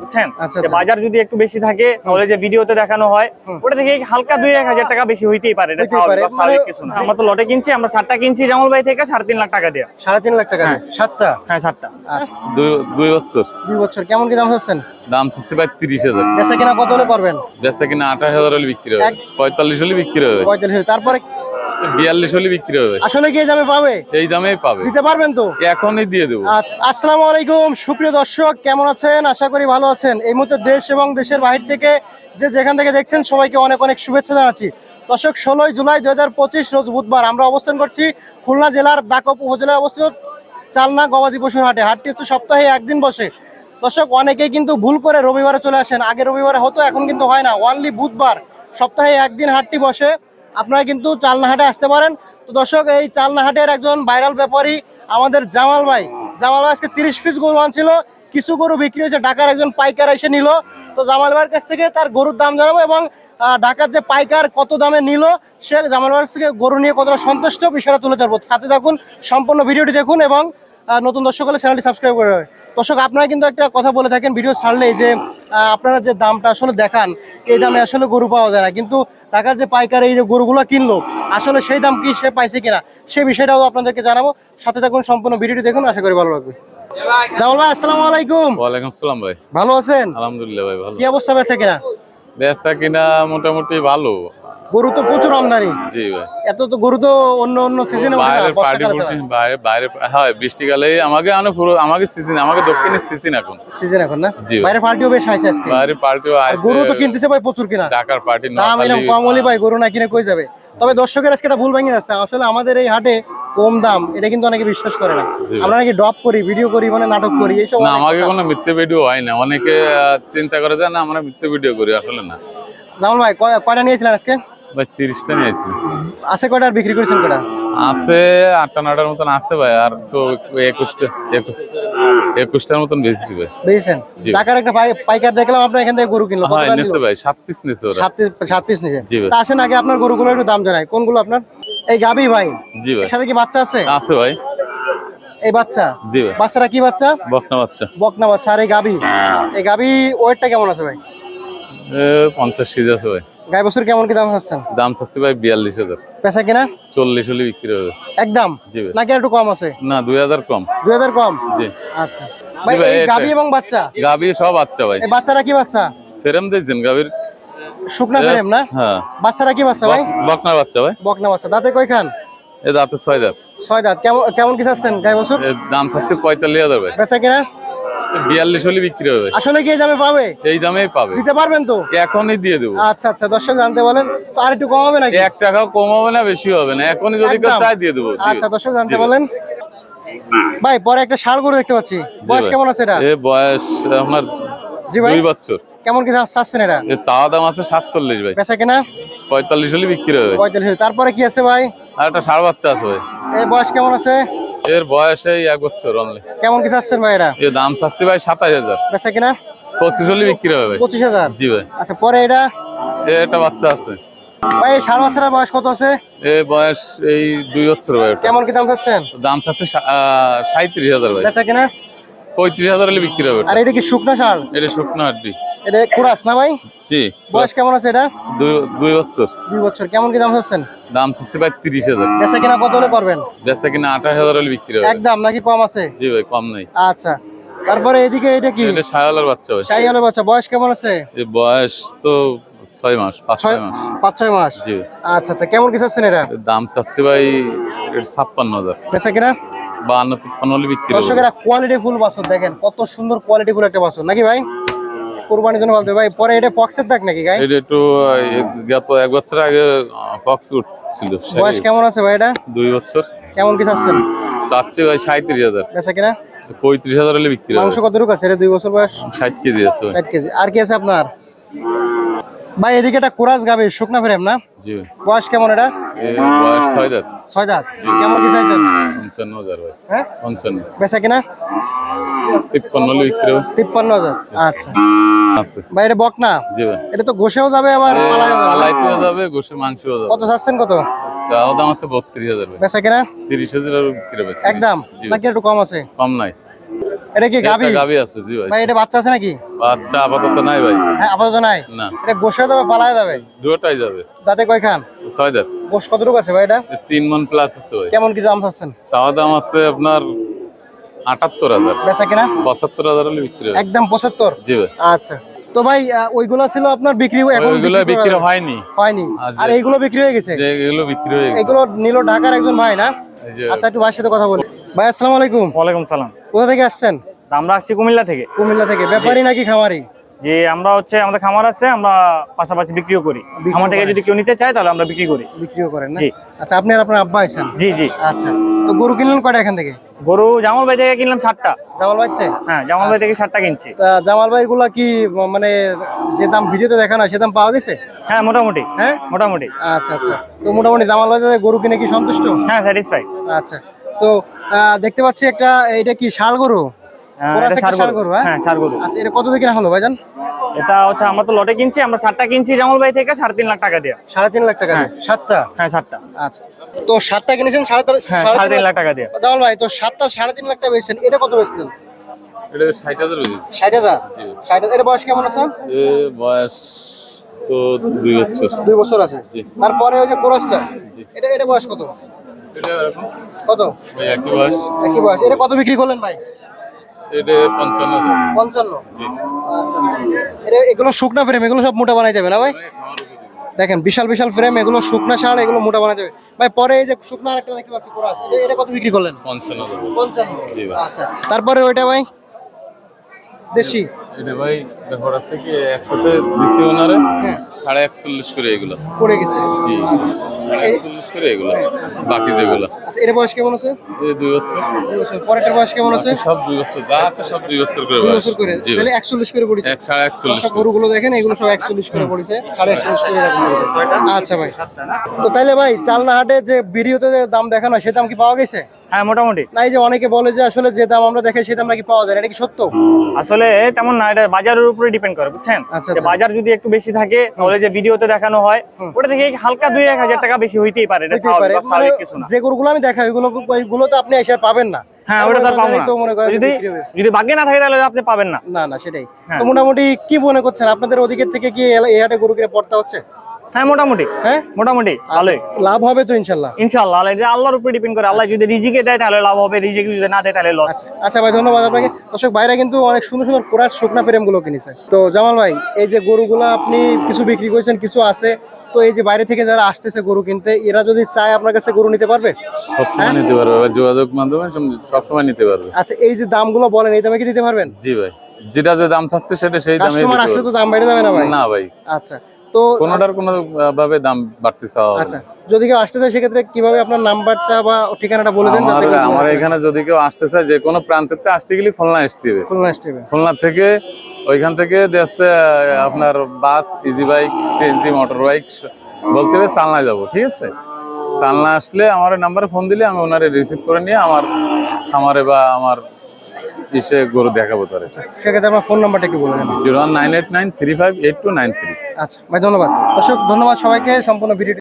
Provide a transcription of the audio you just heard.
বুঝছেন? আচ্ছা, আচ্ছা। বাজার যদি একটু বেশি থাকে তাহলে যে ভিডিওতে দেখানো হয় ওটা থেকে হালকা দুই এক হাজার টাকা বেশি হইতেই পারে এটা স্বাভাবিক মানে কিছু না। আমরা তো লটে কিনছি আমরা সাতটা কিনছি জামাল ভাই থেকে সাড়ে তিন লাখ টাকা দিয়ে। সাড়ে তিন লাখ টাকা সাতটা? হ্যাঁ সাতটা। আচ্ছা। দুই দুই বছর। দুই বছর। কেমন কি দাম হচ্ছেন দাম ভাই তিরিশ হাজার। বেচা কিনা কত হলে করবেন? বেচা কিনা আঠাশ হাজার হলে বিক্রি হবে। পঁয়তাল্লিশ হলে বিক্রি হবে। পঁয়তাল্লিশ হাজার। তারপরে বিয়াল্লিশ হলে বিক্রি হবে। আসলে কি এই দামে পাবে? এই দামেই পাবে। দিতে পারবেন তো? এখনই দিয়ে দেবো। আচ্ছা, আসসালামু আলাইকুম সুপ্রিয় দর্শক কেমন আছেন? আশা করি ভালো আছেন। এই মুহূর্তে দেশ এবং দেশের বাহির থেকে যে যেখান থেকে দেখছেন সবাইকে অনেক অনেক শুভেচ্ছা জানাচ্ছি। দর্শক ষোলোই জুলাই দুই হাজার পঁচিশ রোজ বুধবার আমরা অবস্থান করছি খুলনা জেলার দাকপ উপজেলায় অবস্থিত চালনা গবাদি পশুর হাটে। হাটটি হচ্ছে সপ্তাহে একদিন বসে। দর্শক অনেকেই কিন্তু ভুল করে রবিবারে চলে আসেন। আগে রবিবারে হতো এখন কিন্তু হয় না। অনলি বুধবার সপ্তাহে একদিন হাটটি বসে। আপনারা কিন্তু চালনাহাটে আসতে পারেন। তো দর্শক, এই চালনাহাটের একজন ভাইরাল ব্যাপারী আমাদের জামাল ভাই। জামাল ভাই আজকে তিরিশ পিস গরু আনছিল। কিছু গরু বিক্রি হয়েছে। ঢাকার একজন পাইকার এসে নিল। তো জামাল ভাইয়ের কাছ থেকে তার গরুর দাম জানাব এবং ঢাকার যে পাইকার কত দামে নিল, সে জামাল ভাইয়ের থেকে গরু নিয়ে কতটা সন্তুষ্ট, বিষয়টা তুলে ধরবো। সাথে থাকুন, সম্পূর্ণ ভিডিওটি দেখুন এবং নতুন দর্শক হলে চ্যানেলটি সাবস্ক্রাইব করে। দর্শক আপনারা কিন্তু একটা কথা বলে থাকেন ভিডিও ছাড়লেই যে আপনারা যে দামটা আসলে দেখান এই দামে আসলে গরু পাওয়া যায় না। কিন্তু ঢাকার যে পাইকার এই যে গরুগুলো কিনলো আসলে সেই দাম কি সে পাইছে কিনা সেই বিষয়টাও আপনাদেরকে জানাব। সাথে থাকুন সম্পূর্ণ ভিডিওটি দেখুন আশা করি ভালো লাগবে। জামাল ভাই আসসালামু আলাইকুম। ওয়ালাইকুম আসসালাম ভাই। ভালো আছেন? আলহামদুলিল্লাহ ভাই ভালো। কি অবস্থা পেয়েছে কিনা? বেচা কিনা মোটামুটি ভালো। গরু তো প্রচুর আমদানি। জি ভাই। এত তো গরু তো অন্য অন্য সিজনে বাইরের পার্টি ফুটি বাইরে বাইরে হয় বৃষ্টিকালে আমাকে আনো পুরো আমাকে সিজন আমাকে দক্ষিণের সিজন এখন। সিজন এখন না। বাইরে পার্টিও বেশ আইছে আজকে। বাইরে পার্টিও আর গরু তো কিনতেছে ভাই প্রচুর কিনা। ঢাকার পার্টি দাম এরকম কম হলে ভাই গরু না কিনে কই যাবে? তবে দর্শকের আজকে একটা ভুল ভেঙে যাচ্ছে। আসলে আমাদের এই হাটে কম দাম এটা কিন্তু অনেকে বিশ্বাস করে না। আমরা নাকি ড্রপ করি ভিডিও করি মানে নাটক করি এইসব না আমাকে কোনো মিথ্যে ভিডিও হয় না। অনেকে চিন্তা করে যে না আমরা মিথ্যে ভিডিও করি আসলে না। জামাল ভাই কয়টা নিয়েছিলেন আজকে? ভাই তিরিশটা নিয়েছি আছে কয়টা আর বিক্রি করেছেন কয়টা? আছে আটটা নটার মতন আছে ভাই আর তো একুশটা একু- একুশটার মতন বেশি ভাই। জি। ঢাকার একটা পাইকার দেখলাম আপনার এখান থেকে গরু কিনলো। হ্যাঁ নিচ্ছে ভাই সাত পিস নিচ্ছে সাত পিস- তা আসেন আগে আপনার গরুগুলো একটু দাম জানাই। কোনগুলো আপনার? এই গাবি ভাই জি ভাই। সাথে কি বাচ্চা আছে? আছে ভাই। এই বাচ্চা? জি ভাই। বাচ্চারা কি বাচ্চা? বকনা বাচ্চা। বকনা বাচ্চা। আর এই গাবি? এই গাবি ওয়েটটা কেমন আছে ভাই? এ, পঞ্চাশ কেজি আছে ভাই। গাই বছর কেমন কি দাম হচ্ছেন দাম চাচ্ছি ভাই বিয়াল্লিশ হাজার। পেশা কিনা? চল্লিশ হলে বিক্রি হবে। একদম? জি ভাই। নাকি একটু কম আছে? না দুই হাজার কম। দুই হাজার কম? জি। আচ্ছা। ভাই গাবি এবং বাচ্চা? গাভি সব বাচ্চা ভাই। এই বাচ্চারা কি বাচ্চা? ফেরেম দিয়েছেন গাভীর শুকনা ফ্রেম না? হ্যাঁ। বাচ্চারা কি বাচ্চা ভাই? বকনা বাচ্চা ভাই। বকনা বাচ্চা। দাঁতে কয় খান এ দাঁতে ছয় দাঁত। ছয় দাঁত। কেমন কেমন কি চাচ্ছেন? গাই বছর দাম চাচ্ছি পঁয়তাল্লিশ হাজার ভাই। বেচা কিনা? বিয়াল্লিশ হলে বিক্রি হবে আসলে কি এই দামে পাবে? এই দামেই পাবে। দিতে পারবেন তো? এখনই দিয়ে দেবো। আচ্ছা আচ্ছা। দর্শক জানতে বলেন তো আর একটু কম হবে নাকি? এক টাকাও কম হবে না বেশি হবে না। এখনই যদি কেউ চাই দিয়ে দেবো। আচ্ছা দর্শক জানতে বলেন। ভাই পরে একটা ষাড় গরু দেখতে পাচ্ছি। বয়স কেমন আছে এটা? এ বয়স আপনার জি ভাই। দুই বছর। কেমন কি চাচ্ছেন এটা? চাওয়া দাম আছে সাতচল্লিশ ভাই। বেচা কিনা? পঁয়তাল্লিশ হলে বিক্রি হবে পঁয়তাল্লিশ তারপরে কি আছে ভাই? আর একটা ষাড় বাচ্চা আছে ভাই। এই বয়স কেমন আছে? এর বয়স এই এক বছর অনলি কেমন কি চাচ্ছেন ভাই এটা? এর দাম চাচ্ছি ভাই সাতাশ হাজার। বেচা কিনা? পঁচিশ হলে বিক্রি হবে ভাই। পঁচিশ হাজার? জি ভাই। আচ্ছা পরে এটা? এ একটা বাচ্চা আছে। ভাই এই ষাড় বাচ্চাটার বয়স কত আছে? এ বয়স এই দুই বছর ভাই কেমন কি দাম চাচ্ছেন? দাম চাচ্ছে সাঁত্রিশ হাজার ভাই। বেচা কিনা? পঁয়ত্রিশ হাজার হলে বিক্রি হবে আর এটা কি শুকনা সার? এটা শুকনো হাড্ডি। এটা কুরাস না ভাই? জি বয়স কেমন আছে এটা? দুই বছর। দুই বছর। কেমন কি দাম চাচ্ছেন? দাম চাচ্ছে ভাই তিরিশ হাজার। বেচা কিনা কত হলে করবেন? বেচা কিনা আঠাশ হাজার হলে বিক্রি হবে। একদম নাকি কম আছে? জি ভাই কম নাই। আচ্ছা। তারপরে এদিকে এটা কি? এটা বাচ্চা বাচ্চা। বয়স কেমন আছে? বয়স তো ছয় মাস পাঁচ ছয় মাস। পাঁচ ছয় মাস? জি। আচ্ছা আচ্ছা। কেমন কি চাচ্ছেন এটা? দাম চাচ্ছে ভাই ছাপ্পান্ন হাজার। বেচা কিনা? বাহান্ন তিপ্পান্ন হলে বিক্রি হবে। দর্শকেরা কোয়ালিটি ফুল বাসন দেখেন। কত সুন্দর কোয়ালিটি ফুল একটা বাসন নাকি ভাই? কোরবানির জন্য বলতে ভাই পরে এটা পক্সের দাগ নাকি গাই এটা একটু গত এক বছর আগে ফক্স ছিল বয়স কেমন আছে ভাই এটা? দুই বছর। কেমন কি চাচ্ছেন? চাচ্ছে ভাই সাঁত্রিশ হাজার। বেচা কিনা? পঁয়ত্রিশ হাজার হলে বিক্রি মাংস কত রুক আছে? এটা দুই বছর বয়স? ষাট কেজি আছে ষাট কেজি। আর কি আছে আপনার? ভাই এদিকে একটা কোরাস গাবে শুকনা ফ্রেম না? জি বয়স কেমন এটা? বয়স ছয় দাঁত। ছয় দাঁত। কেমন কি চাইছেন? পঞ্চান্ন হাজার ভাই। হ্যাঁ? পঞ্চান্ন। বেচা কিনা? তিপ্পান্ন হলে বিক্রি হবে তিপ্পান্ন হাজার। আচ্ছা। আছে। ভাই এটা বক না জি ভাই। এটা তো গোসেও যাবে আবার পালায়ও যাবে। পালাইতেও যাবে গোসের মাংসও যাবে। কত চাচ্ছেন কত? চাওয়া দাম আছে বত্রিশ হাজার বেচা কিনা? তিরিশ হাজার বিক্রি হবে। একদম? নাকি একটু কম আছে? কম নাই। এটা কি গাবি আছে জি ভাই। ভাই এটা বাচ্চা আছে নাকি? বাচ্চা আপাতত নাই ভাই। হ্যাঁ আপাতত নাই? না। এটা গোসে দেবে পালায় যাবে? দুটাই যাবে। কয়খান ছয় দাঁত গোস কতটুকু আছে ভাই এটা? তিন মন প্লাস আছে ভাই। কেমন কি দাম চাচ্ছেন? চাওয়া দাম আছে আপনার আটাত্তর হাজার। বেচা কিনা? পঁচাত্তর হাজার হলে বিক্রি হবে একদম পঁচাত্তর? জি ভাই। আচ্ছা। তো ভাই ওইগুলো ছিল আপনার বিক্রি এখন ওইগুলো বিক্রি বিক্রি হয়নি। হয়নি। আচ্ছা। আর এইগুলো বিক্রি হয়ে গেছে? এগুলো বিক্রি হয়ে গেছে। এগুলো নিল ঢাকার একজন ভাই না? আচ্ছা একটু ভাইয়ের সাথে কথা বলি। ভাই আসসালামু আলাইকুম। ওয়ালাইকুম সালাম। কোথা থেকে আসছেন? আমরা আসছি কুমিল্লা থেকে। কুমিল্লা থেকে। ব্যাপারী নাকি খামারি? যে আমরা হচ্ছে আমাদের খামার আছে আমরা পাশাপাশি বিক্রিও করি। আমার থেকে যদি কেউ নিতে চায় তাহলে আমরা বিক্রি করি। বিক্রিও করেন না? আচ্ছা আপনি আর আপনার আব্বা আছেন? জি জি। আচ্ছা। তো গরু কিনলেন কয়টা এখান থেকে? গরু জামাল ভাই থেকে কিনলাম ষাটটা। জামাল ভাই থেকে? হ্যাঁ জামাল ভাই থেকে ষাটটা কিনছি। জামাল ভাই গুলা কি মানে যে দাম ভিডিওতে দেখানো সে দাম পাওয়া গেছে? হ্যাঁ মোটামুটি। হ্যাঁ? মোটামুটি। আচ্ছা আচ্ছা। তো মোটামুটি জামাল ভাই গরু কিনে কি সন্তুষ্ট? হ্যাঁ স্যাটিসফাই আচ্ছা। তো দেখতে পাচ্ছি একটা এটা কি শাল গরু? সার ষাঁড় গরু। হ্যাঁ? হ্যাঁ সার গরু। আচ্ছা এটা কত দিয়ে কেনা হলো ভাইজান? এটা হচ্ছে আমরা তো লটে কিনছি আমরা ষাটটা কিনছি জামাল ভাই থেকে সাড়ে তিন লাখ টাকা দিয়ে। সাড়ে তিন লাখ টাকা দিয়ে? সাতটা? হ্যাঁ ষাটটা আচ্ছা। তো সাতটা কিনেছেন সাড়ে তিন- হ্যাঁ সাড়ে সাড়ে তিন লাখ লাখ টাকা দিয়ে। জামাল ভাই তো সাতটা সাড়ে তিন লাখ টাকা বেচছেন এটা কত বেচলেন? এটা ষাট হাজার ষাট হাজার? ষাট হাজার এটা বয়স কেমন আছে? বয়স তো দুই বছর। দুই বছর আছে। তারপরে ওই যে কোরসটা এটা এটা বয়স কত? কত? একই বয়স। একই বয়স। এটা কত বিক্রি করলেন ভাই? এটা পঞ্চান্ন পঞ্চান্ন? জি। আচ্ছা আচ্ছা এটা এগুলো শুকনা ফ্রেম এগুলো সব মোটা বানাই যাবে না ভাই? দেখেন বিশাল বিশাল ফ্রেম এগুলো শুকনা ছাড় এগুলো মোটা বানাই যাবে ভাই পরে এই যে শুকনা একটা দেখতে পাচ্ছি কোরাস এটা এটা কত বিক্রি করলেন? পঞ্চান্ন হাজার। পঞ্চান্ন। জি ভাই। আচ্ছা তারপরে ওইটা ভাই? দেশি? এটা ভাই ব্যাপার আছে কি একশোতে দিছি ওনারে হ্যাঁ। সাড়ে একচল্লিশ করে এগুলো। পড়ে গেছে। জি। আচ্ছা আচ্ছা। সাড়ে একচল্লিশ করে এগুলো। বাকি যেগুলো। আচ্ছা এটা বয়স কেমন আছে? এই দুই বছর। দুই বছর। পরেরটার বয়স কেমন আছে? সব দুই বছর। যা আছে সব দুই বছর করে দুই বছর করে। তাহলে ভাই। একচল্লিশ করে পড়েছে। এক সাড়ে একচল্লিশ দর্শক গরুগুলো দেখেন এগুলো সব একচল্লিশ করে পড়েছে। সাড়ে একচল্লিশ করে এরকম পড়েছে। আচ্ছা ভাই। তো তাইলে ভাই চালনা হাটে যে ভিডিওতে দাম দেখানো হয় সে দাম কি পাওয়া গেছে? হ্যাঁ মোটামুটি। না এই যে অনেকে বলে যে আসলে যে দাম আমরা দেখাই সে দাম নাকি পাওয়া যায় না, এটা কি সত্য? আসলে তেমন না এটা বাজারের উপরে ডিপেন্ড করে বুঝছেন? আচ্ছা, আচ্ছা। বাজার যদি একটু বেশি থাকে তাহলে যে ভিডিওতে দেখানো হয় ওটা থেকে হালকা দুই এক হাজার টাকা বেশি হইতেই পারে মানে স্বাভাবিক কিছু না। যে গরুগুলো আমি দেখাই ওইগুলো ওইগুলো তো আপনি এসে পাবেন না। হ্যাঁ ওটা তো পাবো না। তো করেন যদি যদি ভাগ্যে না থাকে তাহলে আপনি পাবেন না। না না সেটাই। হ্যাঁ। তো মোটামুটি কি মনে করছেন? আপনাদের ওদিকের থেকে কি এই হাটে গরু কিনে পড়তে হচ্ছে? হ্যাঁ মোটামুটি। হ্যাঁ? মোটামুটি ভালোই। লাভ হবে তো ইনশাল্লাহ। ইনশাআল্লাহ যে আল্লাহর উপরে ডিপেন্ড করে আল্লাহ যদি রিজিকে দেয় তাহলে লাভ হবে রিজিকে যদি না দেয় তাহলে লস আচ্ছা ভাই ধন্যবাদ আপনাকে। দর্শক বাইরে কিন্তু অনেক সুন্দর সুন্দর কোরাস শুকনা প্রেম কিনেছে। তো জামাল ভাই এই যে গরুগুলো আপনি কিছু বিক্রি করেছেন কিছু আছে তো এই যে বাইরে থেকে যারা আসতেছে গরু কিনতে এরা যদি চায় আপনার কাছে গরু নিতে পারবে? সবসময় নিতে পারবে যোগাযোগ মাধ্যমে সবসময় নিতে পারবে। আচ্ছা এই যে দামগুলো বলেন এই দামে কি দিতে পারবেন? জি ভাই যেটা যে দাম চাচ্ছে সেটা সেই দামে কাস্টমার আসলে তো দাম বেড়ে যাবে না ভাই? না ভাই। আচ্ছা তো কোনোটার কোনো ভাবে দাম আচ্ছা যদি কেউ আসতে চায় সেক্ষেত্রে কীভাবে আপনার নাম্বারটা বা ঠিকানাটা বলে দেন আমার আমার এখানে যদি কেউ আসতে চায় যে কোনো প্রান্তের আসতে গেলে খুলনা আসতে হবে। খুলনা আসতে হবে। খুলনা থেকে ওইখান থেকে দেখছে আপনার bus easy bike CNG motor bike বলতে হবে চালনায় যাব ঠিক আছে? চালনা আসলে আমার নাম্বারে ফোন দিলে আমি ওনারে রিসিভ করে নিয়ে আমার খামারে বা আমার ইসে গরু দেখাবো তারে সেক্ষেত্রে আমার ফোন নাম্বারটা একটু বলে zero nine eight nine three five eight two nine three. আচ্ছা ভাই ধন্যবাদ। অশোক ধন্যবাদ সবাইকে। সম্পূর্ণ ভিডিও